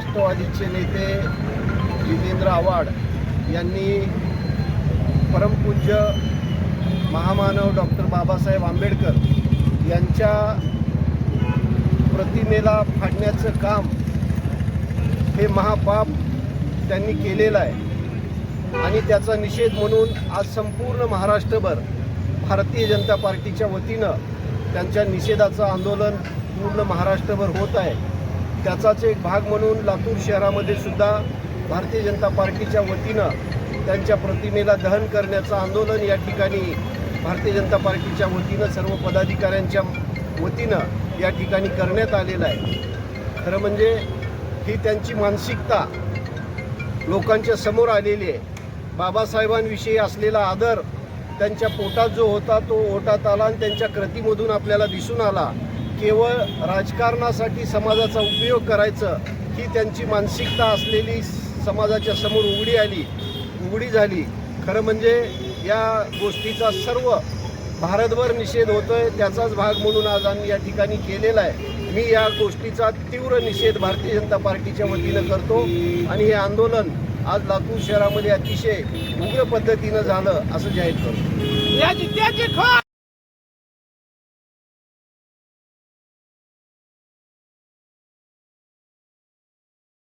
राष्ट्रवादीचे नेते जितेंद्र आव्हाड यांनी परमपूज्य महामानव डॉक्टर बाबासाहेब आंबेडकर यांच्या प्रतिमेला फाडण्याचं काम हे महापाप त्यांनी केलेलं आहे. आणि त्याचा निषेध म्हणून आज संपूर्ण महाराष्ट्रभर भारतीय जनता पार्टीच्या वतीनं त्यांच्या निषेधाचं आंदोलन पूर्ण महाराष्ट्रभर होत आहे. त्याचाच एक भाग म्हणून लातूर शहरामध्ये सुद्धा भारतीय जनता पार्टीच्या वतीनं त्यांच्या प्रतिमेला दहन करण्याचं आंदोलन या ठिकाणी भारतीय जनता पार्टीच्या वतीनं सर्व पदाधिकाऱ्यांच्या वतीनं या ठिकाणी करण्यात आलेलं आहे. खरं म्हणजे ही त्यांची मानसिकता लोकांच्या समोर आलेली आहे. बाबासाहेबांविषयी असलेला आदर त्यांच्या पोटात जो होता तो ओटात आला आणि त्यांच्या कृतीमधून आपल्याला दिसून आला. केवळ राजकारणासाठी समाजाचा उपयोग करायचं ही त्यांची मानसिकता असलेली समाजाच्या समोर उघडी आली उघडी झाली. खरं म्हणजे या गोष्टीचा सर्व भारतभर निषेध होतो आहे त्याचाच भाग म्हणून आज आम्ही या ठिकाणी केलेला आहे. मी या गोष्टीचा तीव्र निषेध भारतीय जनता पार्टीच्या वतीनं करतो आणि हे आंदोलन आज लातूर शहरामध्ये अतिशय उग्र पद्धतीनं झालं असं जाहीर करतो. या